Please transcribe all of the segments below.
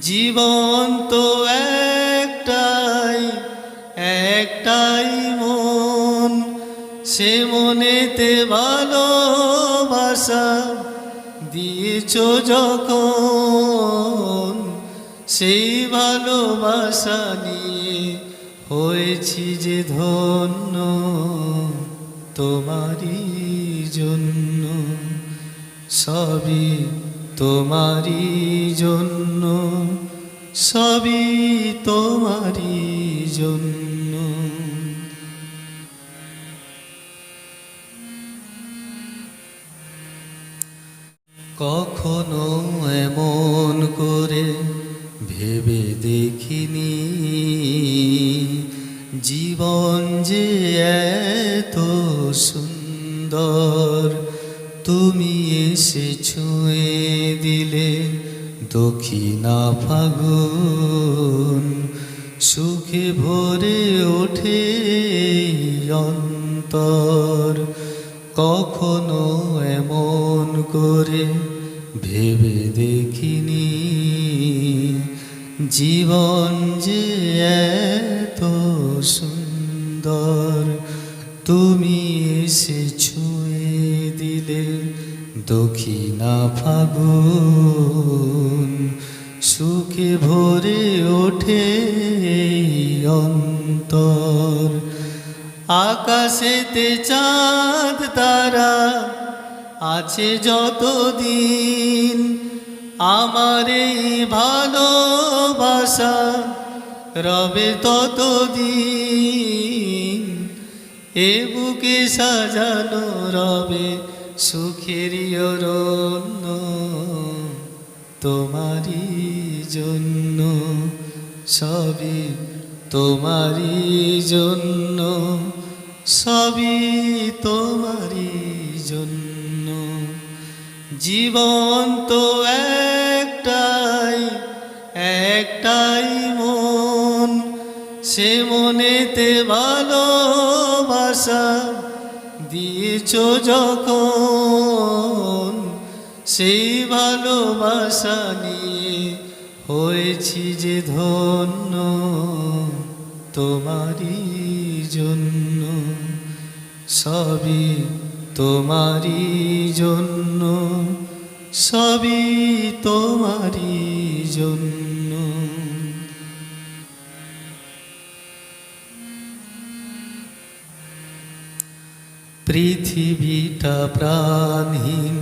জীবন তো একটাই একটাই মন। সে মনেতে ভালোবাসা দিয়েছ যখন, সেই ভালোবাসা নিয়ে হয়েছি যে ধন্য তোমারই জন্য। সবই তোমারই জন্য সবই তোমারই জন্য। কখনো এমন করে ভেবে দেখিনি জীবন যে এত সুন্দর। তুমি এসে ছুঁয়ে দিলে দক্ষিণা ফাগুন। সুখে ভরে ওঠে অন্তর। কখনো এমন করে ভেবে দেখিনি। জীবন যে এত সুন্দর। তুমি এসে ছুঁয়ে দিলে দক্ষিণা ফাগুন, সুখে ভরে ওঠে অন্তর। আকাশেতে চাঁদ, তারা আছে যতদিন। আমার এই ভালোবাসা রবে ততদিন। এ বুকে সাজানো রবে সুখেরই অরণ্য তোমারই জন্য, সবই তোমারই জন্য, সবই তোমারই জন্য। জীবন তো একটাই একটাই মন, সে মনেতে ভালোবাসা দিয়েছ যখন সেই ভালোবাসা নিয়ে হয়েছি যে ধন্য তোমারই জন্য। সবই তোমারই জন্য, সবই তোমারই জন্য। পৃথিবীটা প্রাণহীন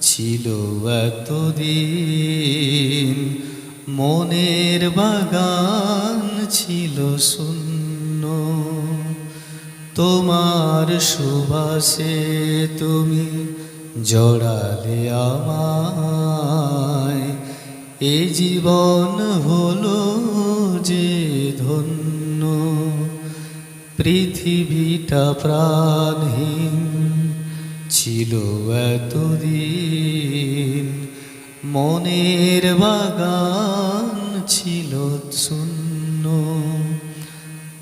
ছিল এতদিন। মনের বাগান ছিল শূন্য। তোমার সুবাসে তুমি জড়ালে আমায়। এ জীবন হলো পৃথিবীটা প্রাণহীন ছিল এতদিন। মনের বাগান ছিল শূন্য।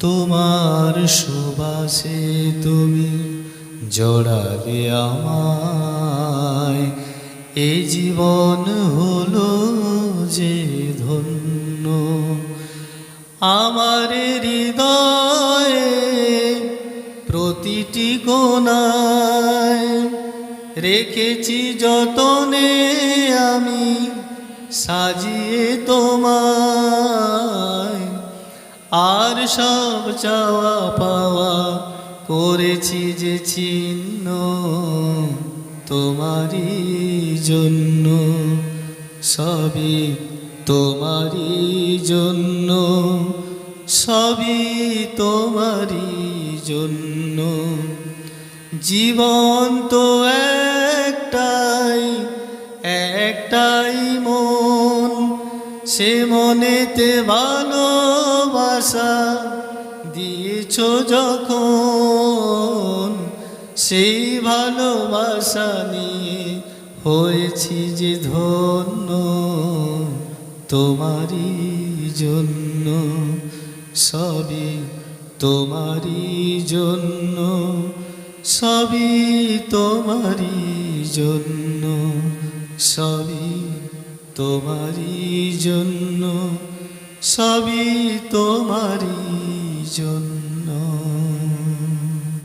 তোমার সুবাসে তুমি জড়ালে আমায়। এ জীবন হলো যে ধন্য। আমার হৃদয়ে প্রতিটি কোনায় রেখেছি যতনে আমি সাজিয়ে তোমায়। আর সব চাওয়া পাওয়া করেছি যে চিহ্ন তোমারই জন্য, সবই তোমারই জন্য। সবই তোমারই জন্য। জীবন তো একটাই একটাই মন। সে মনেতে ভালোবাসা দিয়েছ যখন, সেই ভালোবাসা নিয়ে হয়েছি যে ধন্য তোমারই জন্য। সবই তোমারই জন্য সবই তোমারি জন্য সবই তোমারই জন্য সবই তোমারি জন্য।